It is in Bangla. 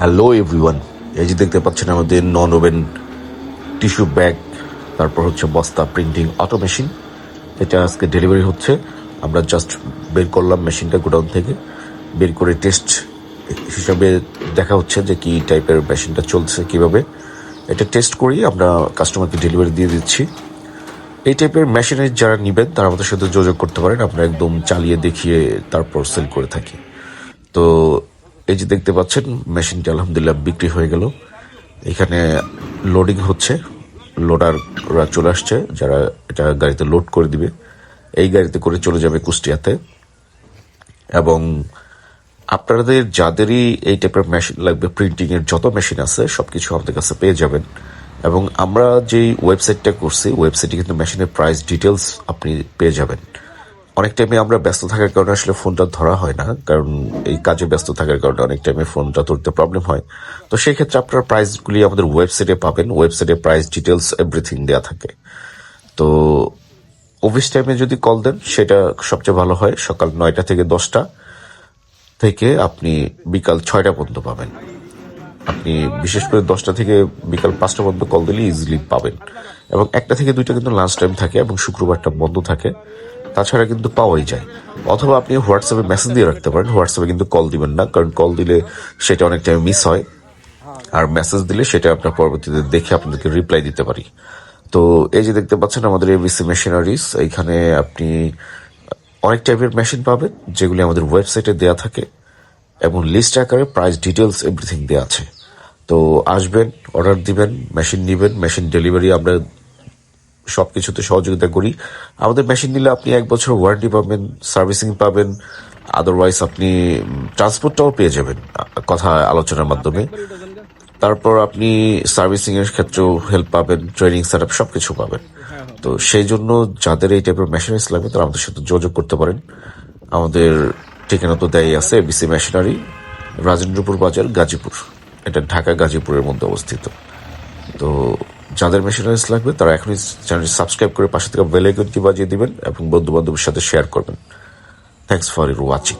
হ্যালো এভরিওয়ান এই যে দেখতে পাচ্ছেন আমাদের নন ওভেন টিস্যু ব্যাগ, তারপর হচ্ছে বস্তা প্রিন্টিং অটো মেশিন। এটা আজকে ডেলিভারি হচ্ছে। আমরা জাস্ট বের করলাম মেশিনটা গোডাউন থেকে, বের করে টেস্ট হিসাবে দেখা হচ্ছে যে কি টাইপের মেশিনটা চলছে কীভাবে। এটা টেস্ট করি আমরা কাস্টমারকে ডেলিভারি দিয়ে দিচ্ছি। এই টাইপের মেশিনের যারা নিবেন, তারা আমাদের সাথে যোগাযোগ করতে পারেন। আমরা একদম চালিয়ে দেখিয়ে তারপর সেল করে থাকি। তো এই যে দেখতে পাচ্ছেন, মেশিনটি আলহামদুলিল্লাহ বিক্রি হয়ে গেল। এখানে লোডিং হচ্ছে লোডাররা চলে আসছে, যারা এটা গাড়িতে লোড করে দিবে। এই গাড়িতে করে চলে যাবে কুষ্টিয়াতে। এবং আপনাদের যাদেরই এই টাইপের মেশিন লাগবে প্রিন্টিং এর যত মেশিন আছে, সবকিছু আমাদের কাছে পেয়ে যাবেন। এবং আমরা যেই ওয়েবসাইটটা করছি ওয়েবসাইটে কিন্তু মেশিনের প্রাইস ডিটেলস আপনি পেয়ে যাবেন। অনেক টাইমে আমরা ব্যস্ত থাকার কারণে আসলে ফোনটা ধরা হয় না, কারণ এই কাজে ব্যস্ত থাকার কারণে অনেক টাইমে ফোনটা ধরতে প্রবলেম হয়। তো সেই ক্ষেত্রে আপনারা প্রাইসগুলি আমাদের ওয়েবসাইটে পাবেন ওয়েবসাইটে প্রাইস ডিটেলস এভরিথিং দেওয়া থাকে। তো অফিস টাইমে যদি কল দেন, সেটা সবচেয়ে ভালো হয়, সকাল নয়টা থেকে দশটা থেকে আপনি বিকাল ছয়টা পর্যন্ত পাবেন। আপনি বিশেষ করে দশটা থেকে বিকাল পাঁচটা পর্যন্ত কল দিলে ইজিলি পাবেন। এবং একটা থেকে দুইটা কিন্তু লাঞ্চ টাইম থাকে এবং শুক্রবারটা বন্ধ থাকে। তাছাড়া কিন্তু পাওয়াই যায়। অথবা আপনি হোয়াটসঅ্যাপে মেসেজ দিয়ে রাখতে পারেন, হোয়াটসঅ্যাপে কিন্তু কল দিবেন না, কারণ কল দিলে সেটা অনেক টাইম মিস হয়। আর মেসেজ দিলে সেটা আপনার পরবর্তীতে দেখে আপনাদেরকে রিপ্লাই দিতে পারি। তো এই যে দেখতে পাচ্ছেন আমাদের এবিসি মেশিনারিজ এইখানে আপনি অনেক টাইপের মেশিন পাবেন, যেগুলি আমাদের ওয়েবসাইটে দেয়া থাকে এবং লিস্ট আকারে প্রাইস ডিটেলস এভরিথিং দেওয়া আছে। তো আসবেন অর্ডার দিবেন মেশিন নিবেন মেশিন ডেলিভারি আমরা সব কিছুতে সহযোগিতা করি। আমাদের মেশিন নিলে আপনি এক বছর ওয়ারেন্টি পাবেন সার্ভিসিং পাবেন আদারওয়াইজ আপনি ট্রান্সপোর্টটাও পেয়ে যাবেন কথা আলোচনার মাধ্যমে। তারপর আপনি সার্ভিসিং এর ক্ষেত্রেও হেল্প পাবেন ট্রেনিং সেট আপ সবকিছু পাবেন। তো সেই জন্য যাদের এই টাইপের মেশিনারিজ লাগবে, তারা আমাদের সাথে যোগাযোগ করতে পারেন। আমাদের ঠিকানা তো দেয় আছে বিসি মেশিনারি রাজেন্দ্রপুর বাজার, গাজীপুর। এটা ঢাকা গাজীপুরের মধ্যে অবস্থিত। তো যাদের মেশিনারিজ লাগবে, তারা এখনই চ্যানেল সাবস্ক্রাইব করে পাশে থেকে বেল বাজিয়ে দিবেন এবং বন্ধু বান্ধবের সাথে শেয়ার করবেন। Thanks for your watching